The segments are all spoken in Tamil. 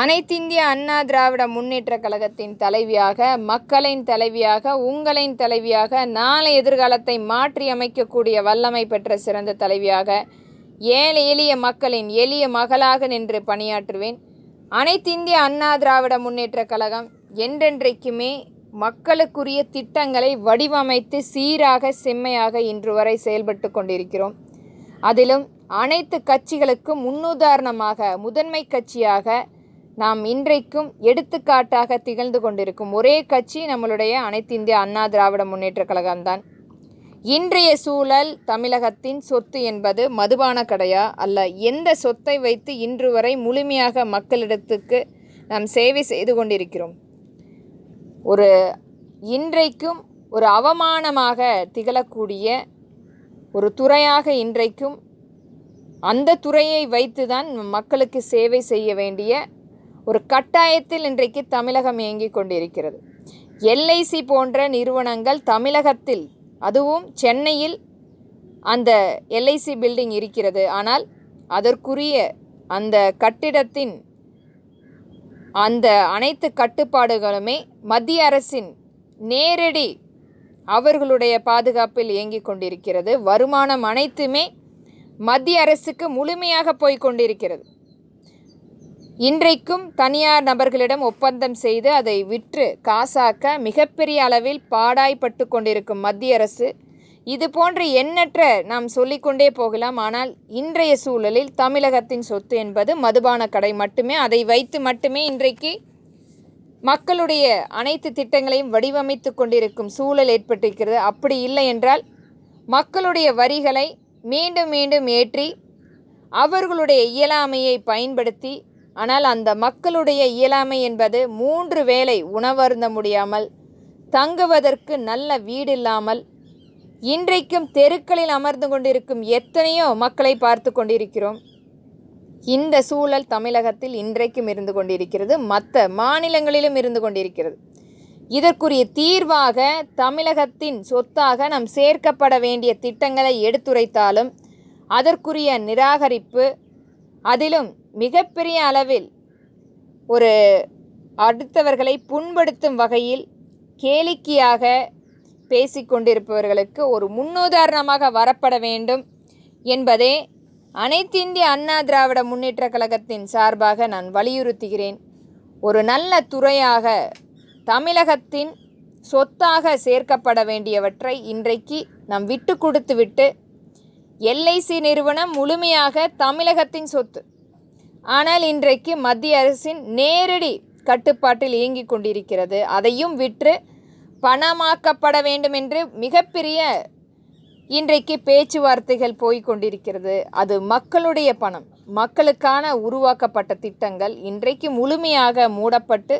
அனைத்திந்திய அண்ணா திராவிட முன்னேற்ற கழகத்தின் தலைவியாக மக்களின் தலைவியாக உங்களின் தலைவியாக நாளை எதிர்காலத்தை மாற்றி அமைக்கக்கூடிய வல்லமை பெற்ற சிறந்த தலைவியாக ஏழை எளிய மக்களின் எளிய மகளாக நின்று பணியாற்றுவேன். அனைத்திந்திய அண்ணா திராவிட முன்னேற்ற கழகம் என்றென்றைக்குமே மக்களுக்குரிய திட்டங்களை வடிவமைத்து சீராக செம்மையாக இன்று வரை செயல்பட்டு கொண்டிருக்கிறோம். அதிலும் அனைத்து கட்சிகளுக்கும் முன்னுதாரணமாக முதன்மை கட்சியாக நாம் இன்றைக்கும் எடுத்துக்காட்டாக திகழ்ந்து கொண்டிருக்கும் ஒரே கட்சி நம்மளுடைய அனைத்து இந்திய அண்ணா திராவிட முன்னேற்றக் கழகம்தான். இன்றைய சூழல் தமிழகத்தின் சொத்து என்பது மதுபான கடையா? அல்ல எந்த சொத்தை வைத்து இன்று வரை முழுமையாக மக்களிடத்துக்கு நாம் சேவை செய்து கொண்டிருக்கிறோம்? ஒரு இன்றைக்கும் ஒரு அவமானமாக திகழக்கூடிய ஒரு துறையாக இன்றைக்கும் அந்த துறையை வைத்து தான் மக்களுக்கு சேவை செய்ய வேண்டிய ஒரு கட்டாயத்தில் இன்றைக்கு தமிழகம் இயங்கிக் கொண்டிருக்கிறது. எல்ஐசி போன்ற நிறுவனங்கள் தமிழகத்தில் அதுவும் சென்னையில் அந்த எல்ஐசி பில்டிங் இருக்கிறது. ஆனால் அதற்குரிய அந்த கட்டிடத்தின் அந்த அனைத்து கட்டுப்பாடுகளுமே மத்திய அரசின் நேரடி அவர்களுடைய பாதுகாப்பில் இயங்கிக் கொண்டிருக்கிறது. வருமானம் அனைத்துமே மத்திய அரசுக்கு முழுமையாக போய்க் கொண்டிருக்கிறது. இன்றைக்கும் தனியார் நபர்களிடம் ஒப்பந்தம் செய்து அதை விற்று காசாக்க மிகப்பெரிய அளவில் பாடாய்பட்டு கொண்டிருக்கும் மத்திய அரசு. இது போன்ற எண்ணற்ற நாம் சொல்லிக்கொண்டே போகலாம். ஆனால் இன்றைய சூழலில் தமிழகத்தின் சொத்து என்பது மதுபான கடை மட்டுமே. அதை வைத்து மட்டுமே இன்றைக்கு மக்களுடைய அனைத்து திட்டங்களையும் வடிவமைத்து கொண்டிருக்கும் சூழல் ஏற்பட்டிருக்கிறது. அப்படி இல்லை என்றால் மக்களுடைய வரிகளை மீண்டும் மீண்டும் ஏற்றி அவர்களுடைய இயலாமையை பயன்படுத்தி ஆனால் அந்த மக்களுடைய இயலாமை என்பது மூன்று வேளை உணவருந்த முடியாமல் தங்குவதற்கு நல்ல வீடு இல்லாமல் இன்றைக்கும் தெருக்களில் அமர்ந்து கொண்டிருக்கும் எத்தனையோ மக்களை பார்த்து கொண்டிருக்கிறோம். இந்த சூழல் தமிழகத்தில் இன்றைக்கும் இருந்து கொண்டிருக்கிறது மற்ற மாநிலங்களிலும் இருந்து கொண்டிருக்கிறது. இதற்குரிய தீர்வாக தமிழகத்தின் சொத்தாக நாம் சேர்க்கப்பட வேண்டிய திட்டங்களை எடுத்துரைத்தாலும் அதற்குரிய நிராகரிப்பு அதிலும் மிகப்பெரிய அளவில் ஒரு அடுத்தவர்களை புண்படுத்தும் வகையில் கேளிக்கையாக பேசிக்கொண்டிருப்பவர்களுக்கு ஒரு முன்னுதாரணமாக வரப்பட வேண்டும் என்பதே அனைத்திந்திய அண்ணா திராவிட முன்னேற்றக் கழகத்தின் சார்பாக நான் வலியுறுத்துகிறேன். ஒரு நல்ல துறையாக தமிழகத்தின் சொத்தாக சேர்க்கப்பட வேண்டியவற்றை இன்றைக்கு நாம் விட்டு கொடுத்து விட்டு எல்ஐசி நிறுவனம் முழுமையாக தமிழகத்தின் சொத்து ஆனால் இன்றைக்கு மத்திய அரசின் நேரடி கட்டுப்பாட்டில் இயங்கிக் கொண்டிருக்கிறது. அதையும் விற்று பணமாக்கப்பட வேண்டும் என்று மிகப்பெரிய இன்றைக்கு பேச்சுவார்த்தைகள் போய் கொண்டிருக்கிறது. அது மக்களுடைய பணம். மக்களுக்கான உருவாக்கப்பட்ட திட்டங்கள் இன்றைக்கு முழுமையாக மூடப்பட்டு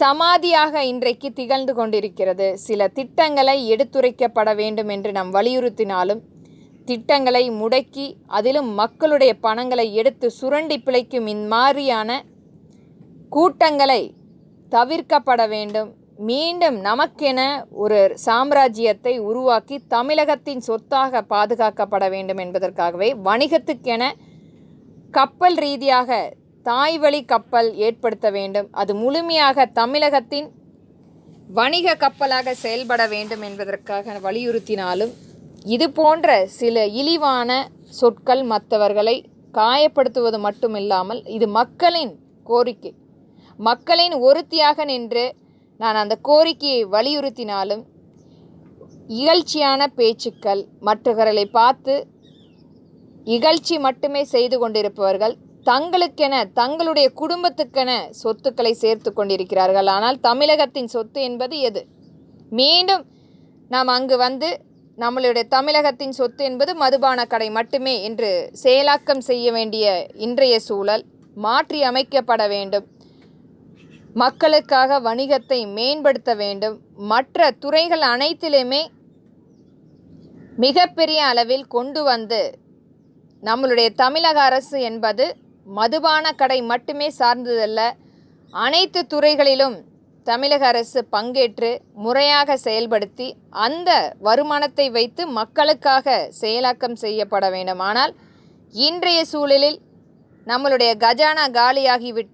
சமாதியாக இன்றைக்கு திகழ்ந்து கொண்டிருக்கிறது. சில திட்டங்களை எடுத்துரைக்கப்பட வேண்டும் என்று நாம் வலியுறுத்தினாலும் திட்டங்களை முடக்கி அதிலும் மக்களுடைய பணங்களை எடுத்து சுரண்டி பிழைக்கும் இம்மாதிரியான கூட்டங்களை தவிர்க்கப்பட வேண்டும். மீண்டும் நமக்கென ஒரு சாம்ராஜ்யத்தை உருவாக்கி தமிழகத்தின் சொத்தாக பாதுகாக்கப்பட வேண்டும் என்பதற்காகவே வணிகத்துக்கென கப்பல் ரீதியாக தாய்வழி கப்பல் ஏற்படுத்த வேண்டும். அது முழுமையாக தமிழகத்தின் வணிக கப்பலாக செயல்பட வேண்டும் என்பதற்காக வலியுறுத்தினாலும் இது போன்ற சில இழிவான சொற்கள் மற்றவர்களை காயப்படுத்துவது மட்டுமில்லாமல் இது மக்களின் கோரிக்கை. மக்களின் ஒருத்தியாக நின்று நான் அந்த கோரிக்கையை வலியுறுத்தினாலும் இகழ்ச்சியான பேச்சுக்கள் மற்றவர்களை பார்த்து இகழ்ச்சி மட்டுமே செய்து கொண்டிருப்பவர்கள் தங்களுக்கென தங்களுடைய குடும்பத்துக்கென சொத்துக்களை சேர்த்து கொண்டிருக்கிறார்கள். ஆனால் தமிழகத்தின் சொத்து என்பது எது? மீண்டும் நாம் அங்கு வந்து நம்மளுடைய தமிழகத்தின் சொத்து என்பது மதுபான கடை மட்டுமே என்று செயலாக்கம் செய்ய வேண்டிய இன்றைய சூழல் மாற்றி அமைக்கப்பட வேண்டும். மக்களுக்காக வணிகத்தை மேம்படுத்த வேண்டும். மற்ற துறைகள் அனைத்திலுமே மிகப்பெரிய அளவில் கொண்டு வந்து நம்மளுடைய தமிழக அரசு என்பது மதுபான கடை மட்டுமே சார்ந்ததல்ல. அனைத்து துறைகளிலும் தமிழக அரசு பங்கேற்று முறையாக செயல்படுத்தி அந்த வருமானத்தை வைத்து மக்களுக்காக செயலாக்கம் செய்யப்பட வேண்டுமானால் இன்றைய சூழலில் நம்மளுடைய கஜானா காலியாகிவிட்டால்